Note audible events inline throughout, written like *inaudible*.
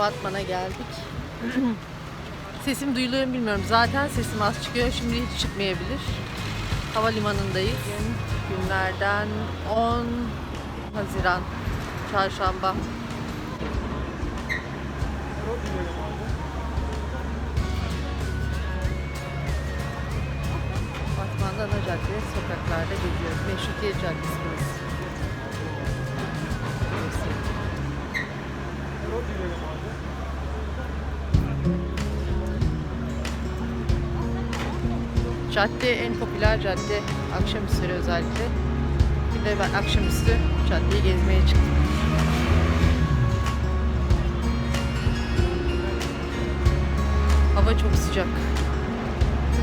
Batman'a geldik. *clears throat* Sesim duyuluyor mu bilmiyorum. Zaten sesim az çıkıyor. Şimdi hiç çıkmayabilir. Havalimanındayız. Günlerden 10 Haziran Çarşamba. Batman'da ana cadde sokaklarda geziyoruz. Meşrutiyet Caddesi burası. Cadde en popüler cadde. Akşamüstü özellikle. Bir de ben akşamüstü caddeyi gezmeye çıktım. Hava çok sıcak.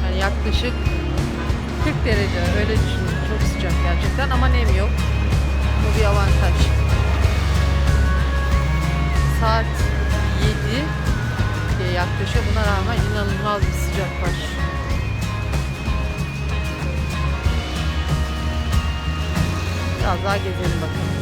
Yani yaklaşık 40 derece öyle düşünün. Çok sıcak gerçekten ama nem yok. Bu bir avantaj. Saat 7 diye yaklaşıyor. Buna rağmen inanılmaz bir sıcak var. Biraz daha gezelim bakalım.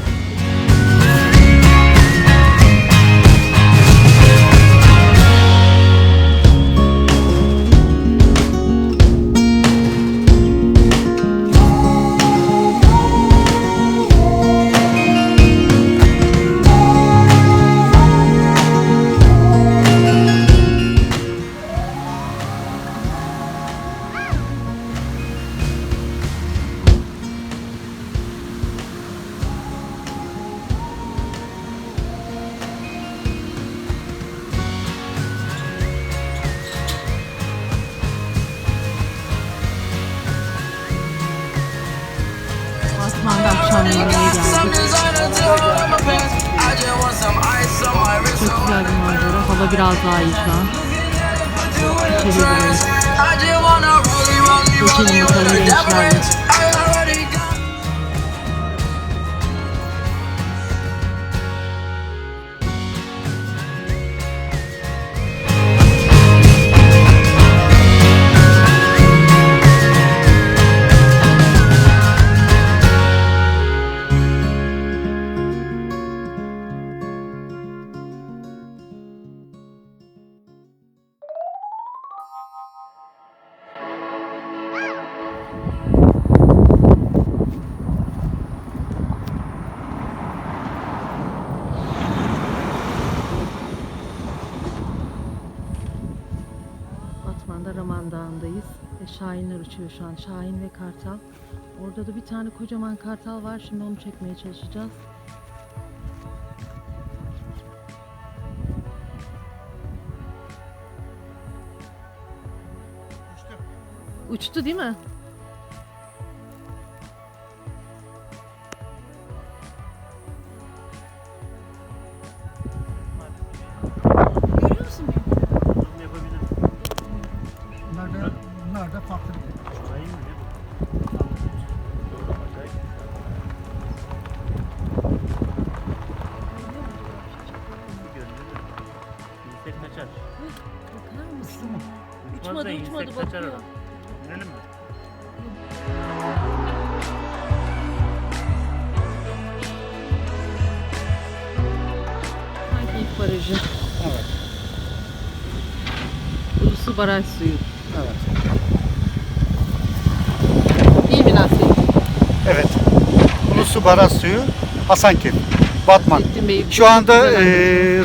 Hava biraz daha iyi şu an. Giriyoruz. Geçelim bakalım gençlerle. Şahinler uçuyor şu an. Şahin ve kartal. Orada da bir tane kocaman kartal var. Şimdi onu çekmeye çalışacağız. Uçtu değil mi? Bakıyor. adam. İnelim mi? Sanki ilk barajı. Evet. Ulusu baraj suyu. Evet. Değil mi Nasip? Evet. Ulusu Baraj Suyu Hasankeyf. Batman. Zeytin Bey. Şu anda e,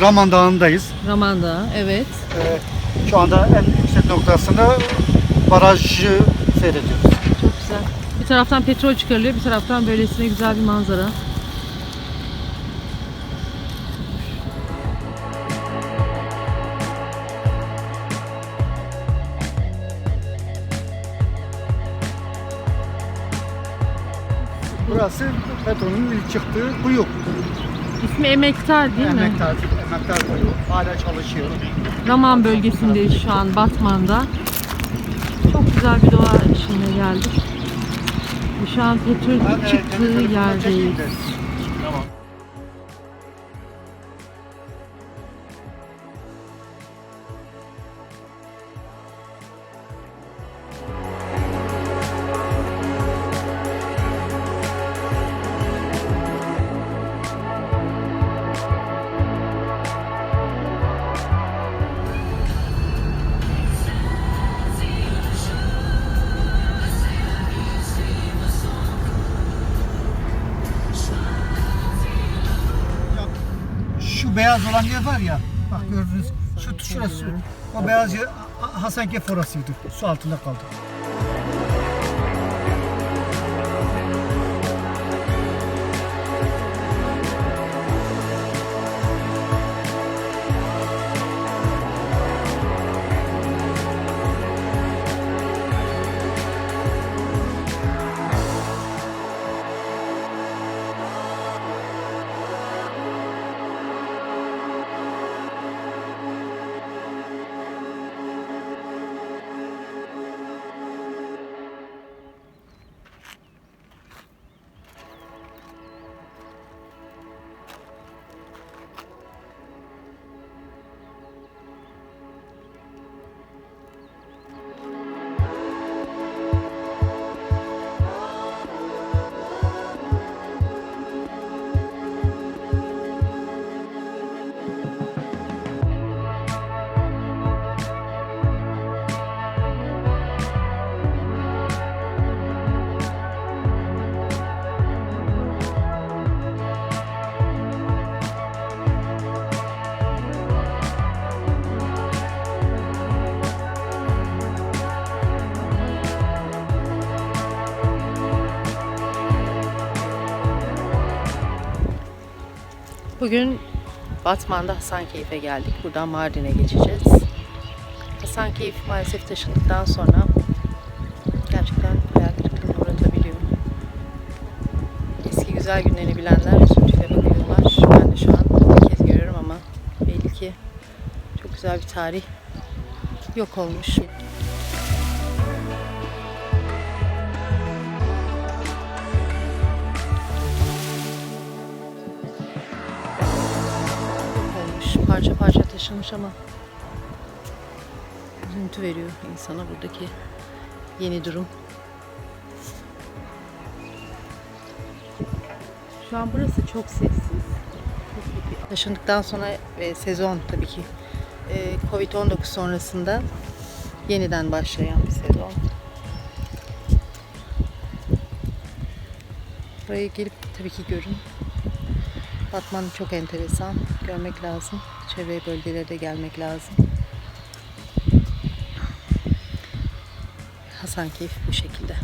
Raman Dağı'ndayız. Raman Dağı, evet. E, şu anda en yüksek noktasında barajı seyrediyoruz. Çok güzel. Bir taraftan petrol çıkarılıyor, bir taraftan böylesine güzel bir manzara. Burası petrolün ilk çıktığı kuyu. İsmi Emektar değil mi? Emektar, emektar kuyu. Hala çalışıyor. Raman bölgesindeyiz şu an Batman'da. Çok güzel bir doğa içine geldik. Şu an petrol çıktığı yerdeyiz. Beyaz olan yer var ya. Bak gördünüz. Şu şurası. O beyaz yer Hasankeyf orasıydı. Su altında kaldı. Bugün Batman'da Hasankeyf'e geldik. Buradan Mardin'e geçeceğiz. Hasankeyf maalesef taşındıktan sonra gerçekten hayal kırıklığına uğratabiliyor. Eski güzel günlerini bilenler üzüntüyle bakıyorlar. Ben de şu an bir kez görüyorum ama belli ki çok güzel bir tarih yok olmuş. Parça parça taşınmış ama üzüntü veriyor insana buradaki yeni durum. Şu an burası çok sessiz. Taşındıktan sonra ve sezon tabii ki e, Covid-19 sonrasında yeniden başlayan bir sezon. Buraya gelip tabii ki görün. Batman çok enteresan. Görmek lazım. Çevre bölgelere de gelmek lazım. Hasankeyf bu şekilde.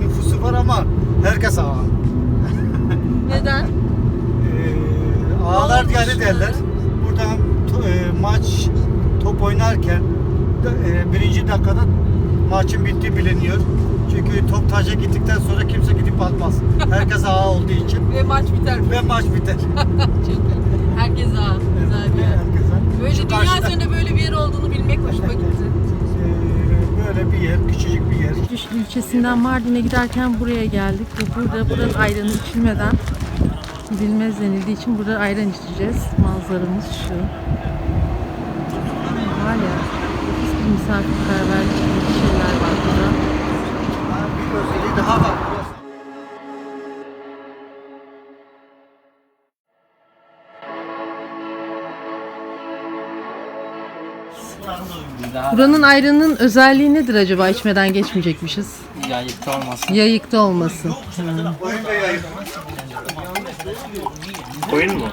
Bir nüfusu var ama herkes ağa. Neden? Ee, ağlar yani derler. Buradan e, maç top oynarken e, birinci dakikada maçın bittiği biliniyor. Çünkü top taca gittikten sonra kimse gidip atmaz. Herkes ağa olduğu için Ve maç biter. ve maç biter. *laughs* Herkes ağa. Güzel bir yer. Herkese. Böyle Şu dünya karşıda- üzerinde böyle bir yer olduğunu bilmek hoşuma gitti. Ee, böyle bir yer, küçücük bir yer. İlçesinden Mardin'e giderken buraya geldik ve burada buranın ayranı içilmeden gidilmez denildiği için burada ayran içeceğiz. Manzaramız şu. Var ya, bir misafirperverlik bir şeyler var burada. Daha var. Buranın ayranının özelliği nedir acaba içmeden geçmeyecekmişiz? Yayıkta olmasın. Yayıkta olması. Koyun mu?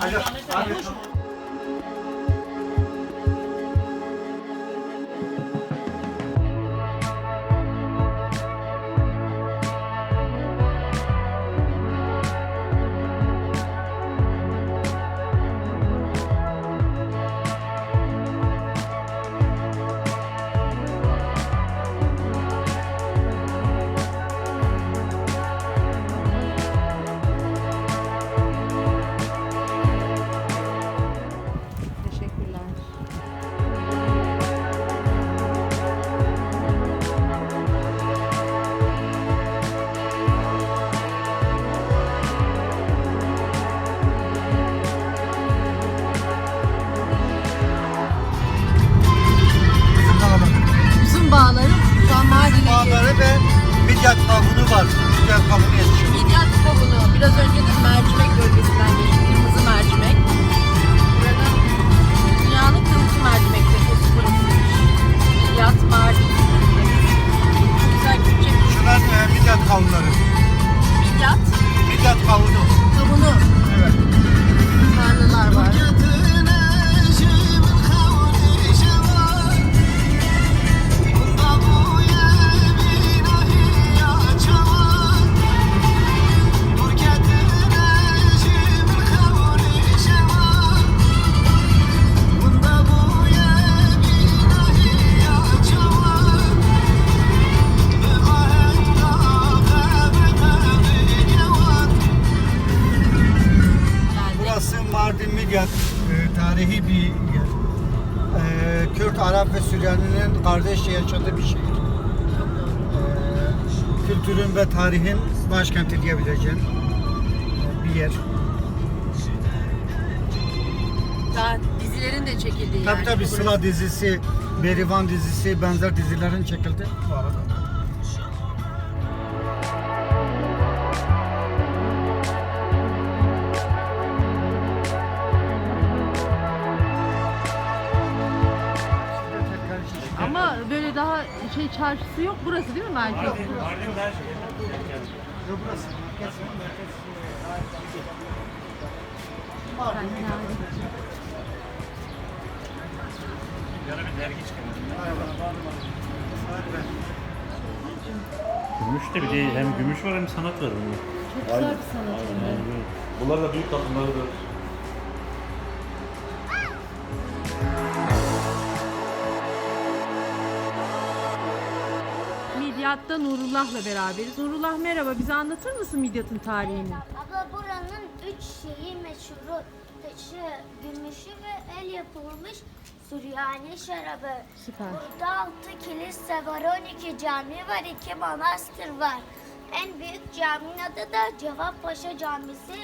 Yer. E, Kürt, Arap ve Süryani'nin kardeşçe yaşadığı bir şehir. çok doğru. E, kültürün ve tarihin başkenti diyebileceğim bir yer. Daha dizilerin de çekildiği Tabii yer. tabii. Sıla dizisi, Berivan dizisi, benzer dizilerin çekildi bu arada. Çarşısı yok. Burası değil mi merkez? Mardin, Mardin şey. Yok burası. Merkez, merkez. Bir dergi çıkarıyor. Gümüş de bir de hem gümüş var hem sanat var bunda. Çok güzel bir sanat. Bunlar da büyük takımlarıdır. Midyat'ta Nurullah'la beraberiz. Nurullah merhaba. Bize anlatır mısın Midyat'ın tarihini? Abla buranın üç şeyi meşhuru. Taşı, gümüşü ve el yapılmış Süryani şarabı. Süper. Burada altı kilise var, 12 cami var, iki manastır var. En büyük caminin adı da Cevat Paşa Camisi.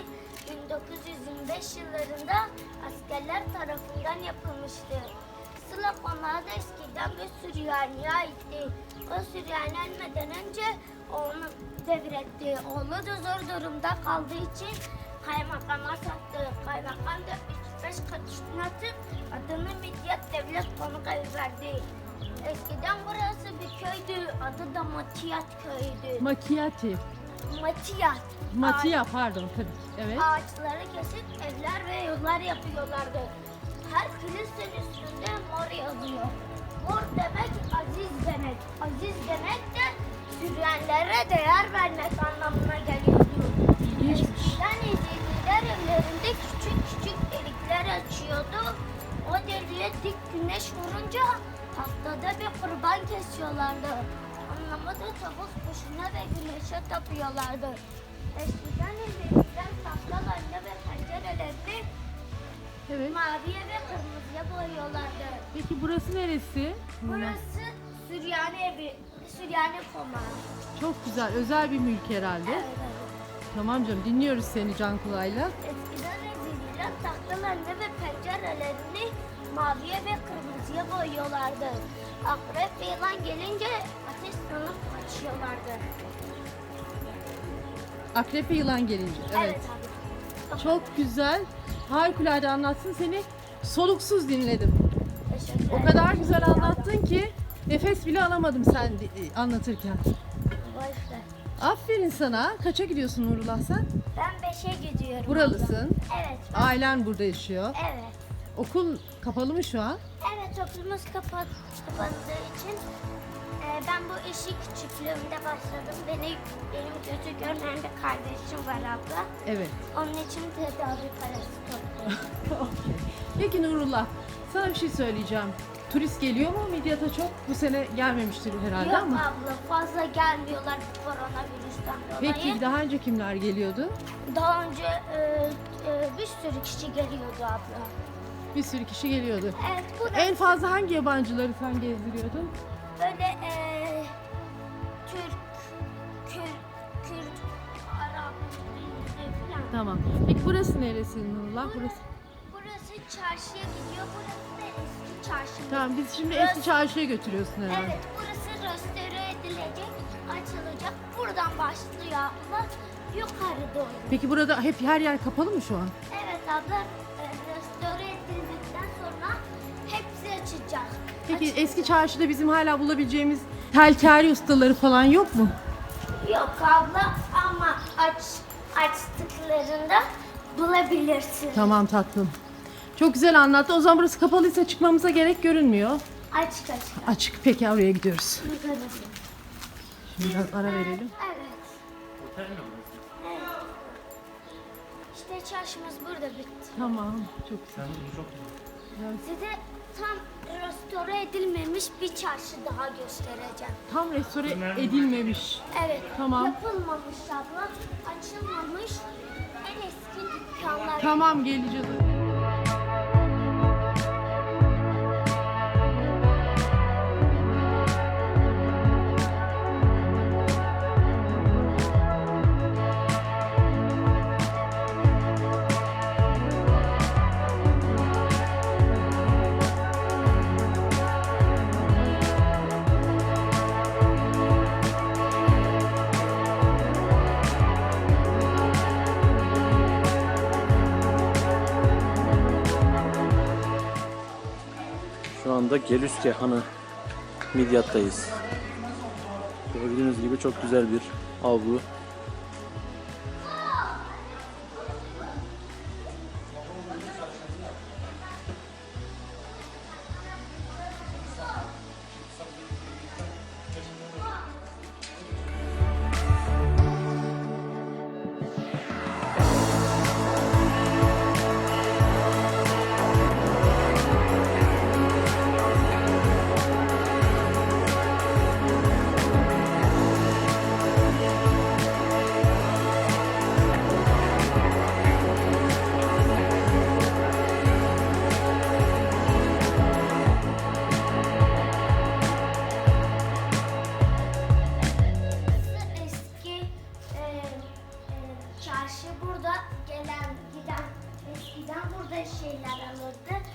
1925 yıllarında askerler tarafından yapılmıştı. Sıla konağı da eskiden bir Süryani'ye aitti. O Süryani ölmeden önce onu devretti. Oğlu da zor durumda kaldığı için kaymakama sattı. Kaymakam da 3-5 katışını atıp adını Midyat Devlet Konuk Evi verdi. Eskiden burası bir köydü. Adı da Matiyat köyüydü. Makiyati. Matiyat. Matiya pardon tabii. Evet. Ağaçları kesip evler ve yollar yapıyorlardı. Her kilisenin üstünde mor yazıyor. Mor demek aziz demek. Aziz demek de sürüyenlere değer vermek anlamına. İlginçmiş. Eskiden Ezidiler evlerinde küçük küçük delikler açıyordu. O deliğe dik güneş vurunca haftada bir kurban kesiyorlardı. Anlamı da tavuk kuşuna ve güneşe tapıyorlardı. Burası neresi? Burası Süryani evi, Süryani konağı. Çok güzel. Özel bir mülk herhalde. Evet, evet. Tamam canım dinliyoruz seni Can Kulağ'yla. Eskiden Ezidiler tahtalarını ve pencerelerini maviye ve kırmızıya boyuyorlardı. Akrep ve yılan gelince ateş sanıp kaçıyorlardı. Akrep ve yılan gelince. Evet. abi. Çok güzel. Harikulade anlatsın seni. Soluksuz dinledim. O kadar güzel anlattın ki nefes bile alamadım sen anlatırken. Aferin sana. Kaça gidiyorsun Nurullah sen? Ben beşe gidiyorum. Buralısın. Evet. Ailen burada yaşıyor. Evet. Okul kapalı mı şu an? Evet okulumuz kapat, kapandığı için e, ben bu işi küçüklüğümde başladım. Beni benim gözü görmeyen bir kardeşim var abla. Evet. Onun için tedavi parası topluyorum. *laughs* Peki Nurullah, sana bir şey söyleyeceğim. Turist geliyor mu Midyat'a çok? Bu sene gelmemiştir herhalde Yok ama. abla fazla gelmiyorlar bu koronavirüsten dolayı. Peki daha önce kimler geliyordu? Daha önce e, e, bir sürü kişi geliyordu abla. Bir sürü kişi geliyordu. Evet burası En fazla hangi yabancıları sen gezdiriyordun? böyle e, Türk, Kürt, Kürt, Arap, İngiliz falan. Tamam. Peki burası neresi Nurullah? Burası. Burası çarşıya gidiyor. Burası çarşı. Tamam biz şimdi eski çarşıya götürüyorsun herhalde. Evet, burası restore edilecek, açılacak. Buradan başlıyor abla. Yukarı doğru. Peki burada hep her yer kapalı mı şu an? Evet abla. e, Restore edildikten sonra hepsi açacak. Peki Açılacak. eski çarşıda bizim hala bulabileceğimiz telkari ustaları falan yok mu? Yok abla ama aç açtıklarında bulabilirsin. Tamam tatlım. Çok güzel anlattı. O zaman burası kapalıysa çıkmamıza gerek görünmüyor. Açık açık. Açık. Peki oraya gidiyoruz. Yukarı. Şimdi biraz ara verelim. Evet. Otel mi burası? Evet. İşte çarşımız burada bitti. Tamam. Çok güzel. Size tam restore edilmemiş bir çarşı daha göstereceğim. Tam restore edilmemiş. Evet. Tamam. Yapılmamış abla. Açılmamış. En eski dükkanlar. Tamam geleceğiz. Anda Gelüske Hanı Midyat'tayız. Gördüğünüz gibi çok güzel bir avlu. Çarşı burada gelen giden eskiden burada şeyler alırdı.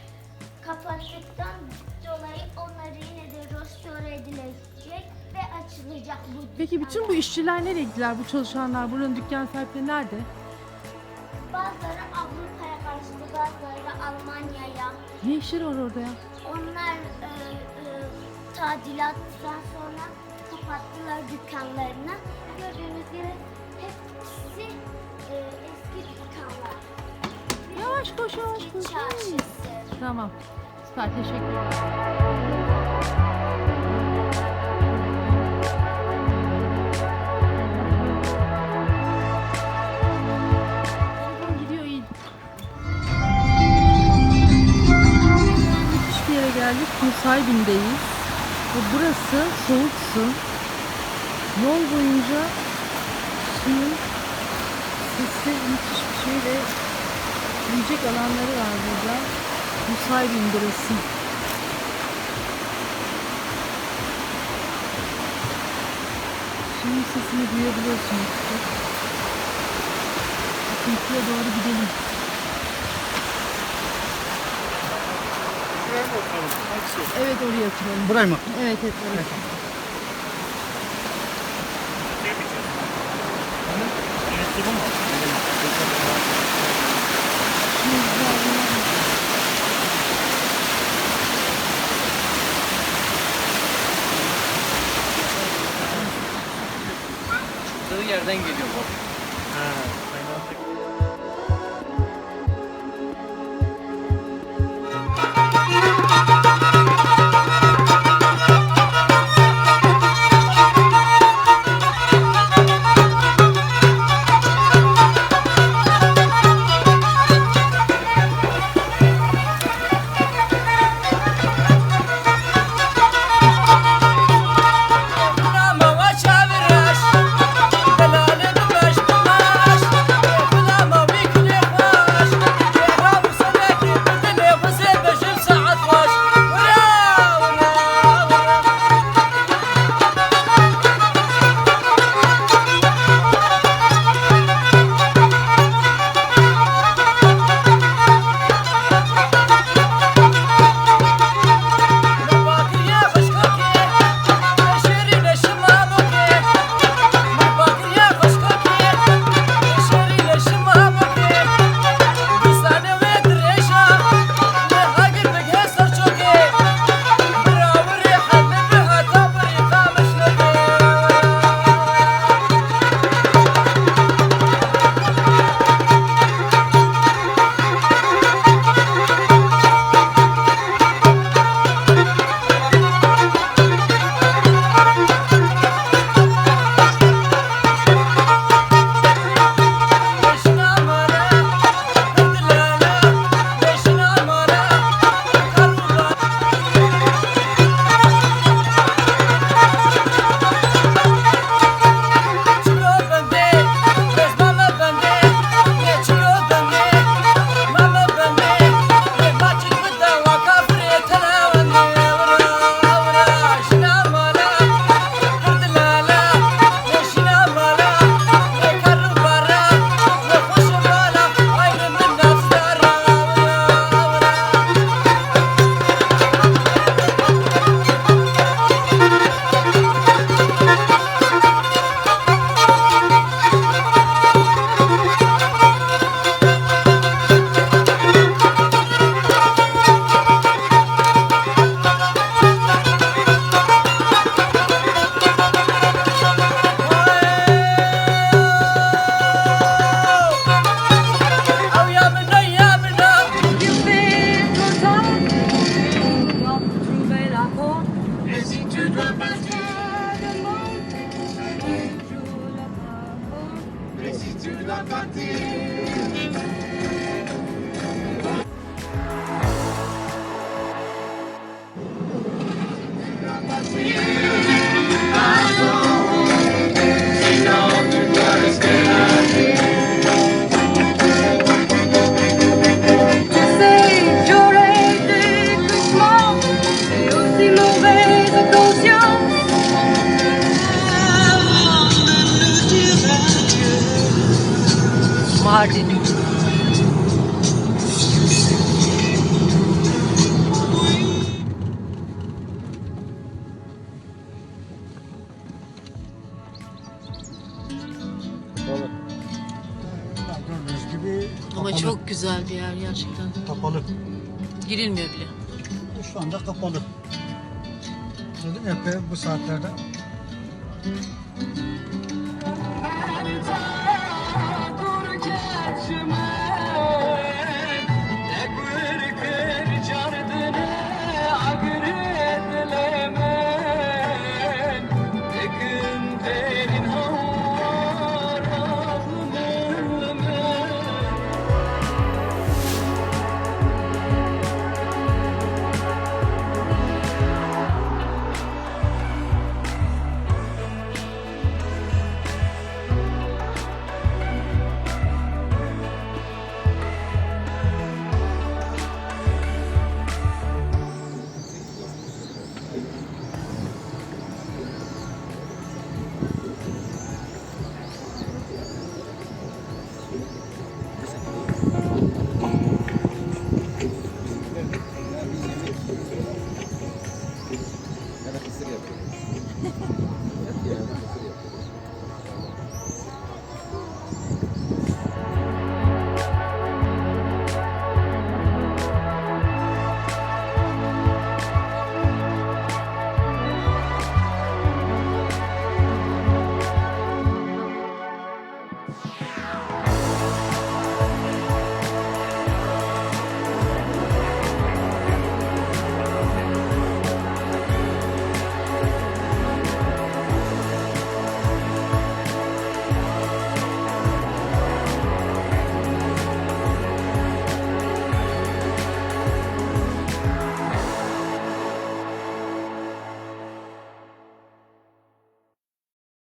Kapattıktan dolayı onları yine de restore edilecek ve açılacak bu Peki bütün bu işçiler nereye gittiler? Bu çalışanlar, buranın dükkan sahipleri nerede? Bazıları Avrupa'ya kaçtı, bazıları Almanya'ya. Ne işleri var orada ya? Onlar e, e, tadilattan sonra kapattılar dükkanlarını. Gördüğünüz gibi hepsi e, eski dükkanlar. Yavaş koş yavaş Eski koş. çarşısı. Tamam. Süper teşekkür ederim. Buradan gidiyor iyi. Müthiş bir yere geldik. Nusaybin'deyiz. Ve burası soğuk su. Yol boyunca suyun sesi müthiş bir şey ve yiyecek alanları var burada. Nusaybin burası. Suyun sesini duyabiliyorsunuz. Akıntıya doğru gidelim. Evet oraya oturalım. Burayı mı? Evet evet oraya. Birisi yerden geliyor bu. Şu anda kapalı. Dedim ya bu saatlerde. seria tudo.